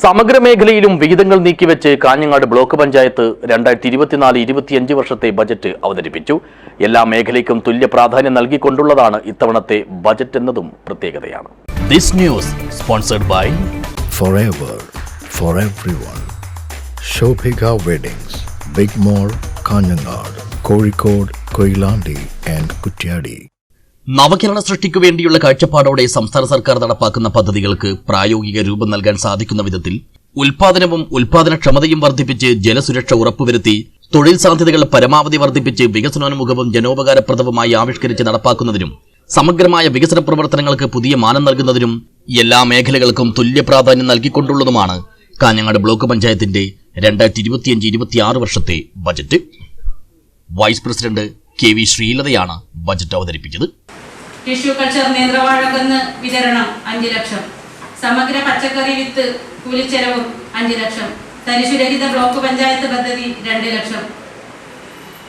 സമഗ്ര മേഖലയിലും വിഹിതങ്ങൾ നീക്കിവെച്ച് കാഞ്ഞങ്ങാട് ബ്ലോക്ക് പഞ്ചായത്ത് രണ്ടായിരത്തി ഇരുപത്തിനാല് ഇരുപത്തിയഞ്ച് വർഷത്തെ ബജറ്റ് അവതരിപ്പിച്ചു. എല്ലാ മേഖലയ്ക്കും തുല്യ പ്രാധാന്യം നൽകിക്കൊണ്ടുള്ളതാണ് ഇത്തവണത്തെ ബജറ്റ് എന്നതും പ്രത്യേകതയാണ്. This news sponsored by Kozhikode, Koilandi and Kutyadi. നവകേരള സൃഷ്ടിക്കു വേണ്ടിയുള്ള കാഴ്ചപ്പാടോടെ സംസ്ഥാന സർക്കാർ നടപ്പാക്കുന്ന പദ്ധതികൾക്ക് പ്രായോഗിക രൂപം നൽകാൻ സാധിക്കുന്ന വിധത്തിൽ ഉൽപാദനവും ഉൽപാദനക്ഷമതയും വർദ്ധിപ്പിച്ച് ജലസുരക്ഷ ഉറപ്പുവരുത്തി തൊഴിൽ സാധ്യതകൾ പരമാവധി വർദ്ധിപ്പിച്ച് വികസനോന്മുഖവും ജനോപകാരപ്രദവുമായി ആവിഷ്കരിച്ച് നടപ്പാക്കുന്നതിനും സമഗ്രമായ വികസന പ്രവർത്തനങ്ങൾക്ക് പുതിയ മാനം നൽകുന്നതിനും എല്ലാ മേഖലകൾക്കും തുല്യ പ്രാധാന്യം നൽകിക്കൊണ്ടുള്ളതുമാണ് കാഞ്ഞങ്ങാട് ബ്ലോക്ക് പഞ്ചായത്തിന്റെ രണ്ടായിരത്തി ഇരുപത്തിയഞ്ച് ഇരുപത്തിയാറ് വർഷത്തെ budget. Vice president K V ശ്രീലതയാണ് budget അവതരിപ്പിച്ചത്. ടിഷ്യൂ കൾച്ചർ നേന്ത്രവാഴകന്ന് വിതരണം അഞ്ച് ലക്ഷം. സമഗ്ര പച്ചക്കറി വിത്ത് കൂലിച്ചെലവും അഞ്ച് ലക്ഷം. തരിശുരഹിത ബ്ലോക്ക് പഞ്ചായത്ത് പദ്ധതി രണ്ട് ലക്ഷം.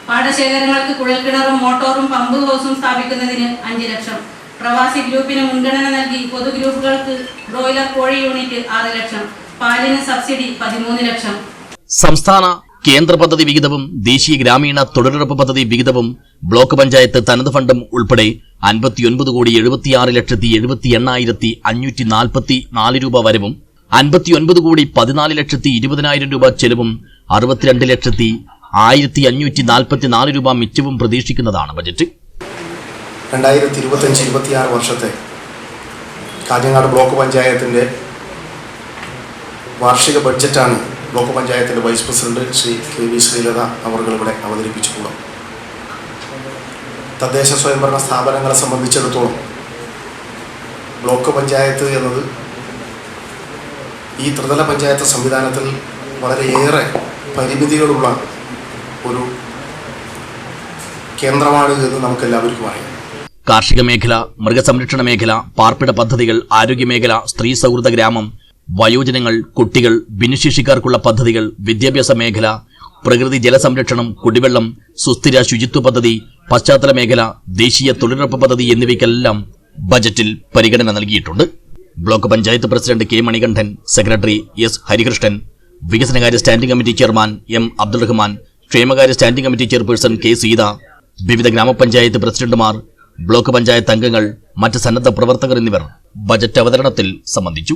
പാടശേഖരങ്ങൾക്ക് കുഴൽക്കിണറും മോട്ടോറും പമ്പ് ഹൗസും സ്ഥാപിക്കുന്നതിന് അഞ്ച് ലക്ഷം. പ്രവാസി ഗ്രൂപ്പിന് മുൻഗണന നൽകി പൊതു ഗ്രൂപ്പുകൾക്ക് ബ്രോയിലർ കോഴി യൂണിറ്റ് ആറ് ലക്ഷം. പാലിന് സബ്സിഡി പതിമൂന്ന് ലക്ഷം. സംസ്ഥാന കേന്ദ്ര പദ്ധതി വിഹിതവും ദേശീയ ഗ്രാമീണ തൊഴിലുറപ്പ് പദ്ധതി വിഹിതവും ബ്ലോക്ക് പഞ്ചായത്ത് തനത് ഫണ്ടും ഉൾപ്പെടെ അൻപത്തിയൊൻപത് കോടി എഴുപത്തിയാറ് ലക്ഷത്തി എഴുപത്തി എണ്ണായിരത്തി അഞ്ഞൂറ്റി നാൽപ്പത്തി നാല് രൂപ വരവും അൻപത്തിയൊൻപത് കോടി പതിനാല് ലക്ഷത്തി ഇരുപതിനായിരം രൂപ ചെലവും അറുപത്തിരണ്ട് ലക്ഷത്തി ആയിരത്തി അഞ്ഞൂറ്റി നാൽപ്പത്തി നാല് രൂപ മിച്ചവും പ്രതീക്ഷിക്കുന്നതാണ് ബജറ്റ്. രണ്ടായിരത്തി ഇരുപത്തഞ്ച് ഇരുപത്തിയാറ് വർഷത്തെ കാഞ്ഞങ്ങാട് ബ്ലോക്ക് പഞ്ചായത്തിന്റെ വാർഷിക ബഡ്ജറ്റാണ് ബ്ലോക്ക് പഞ്ചായത്തിന്റെ vice president Shri K V Sreelatha അവർ അവതരിപ്പിച്ചിട്ടുള്ളത് തദ്ദേശ സ്വയംഭരണ സ്ഥാപനങ്ങളെ സംബന്ധിച്ചിടത്തോളം ബ്ലോക്ക് പഞ്ചായത്ത് എന്നത് ഈ ത്രിതല പഞ്ചായത്ത് സംവിധാനത്തിൽ വളരെയേറെ പരിമിതികളുള്ള ഒരു കേന്ദ്രമാണ് എന്ന് നമുക്കെല്ലാവർക്കും അറിയാം. കാർഷിക മേഖല മൃഗസംരക്ഷണ മേഖല പാർപ്പിട പദ്ധതികൾ ആരോഗ്യമേഖല സ്ത്രീ സൗഹൃദ ഗ്രാമം വയോജനങ്ങൾ കുട്ടികൾ ഭിന്നശേഷിക്കാർക്കുള്ള പദ്ധതികൾ വിദ്യാഭ്യാസ മേഖല പ്രകൃതി ജലസംരക്ഷണം കുടിവെള്ളം സുസ്ഥിര ശുചിത്വ പദ്ധതി പശ്ചാത്തല മേഖല ദേശീയ തൊഴിലുറപ്പ് പദ്ധതി എന്നിവയ്ക്കെല്ലാം ബജറ്റിൽ പരിഗണന നൽകിയിട്ടുണ്ട്. Block panchayat president K Manikandan secretary S Harikrishnan വികസനകാര്യ standing committee chairman M Abdul Rahman ക്ഷേമകാര്യ standing committee chairperson K Seetha വിവിധ ഗ്രാമപഞ്ചായത്ത് പ്രസിഡന്റുമാർ ബ്ലോക്ക് പഞ്ചായത്ത് അംഗങ്ങൾ മറ്റ് സന്നദ്ധ പ്രവർത്തകർ എന്നിവർ ബജറ്റ് അവതരണത്തിൽ സംബന്ധിച്ചു.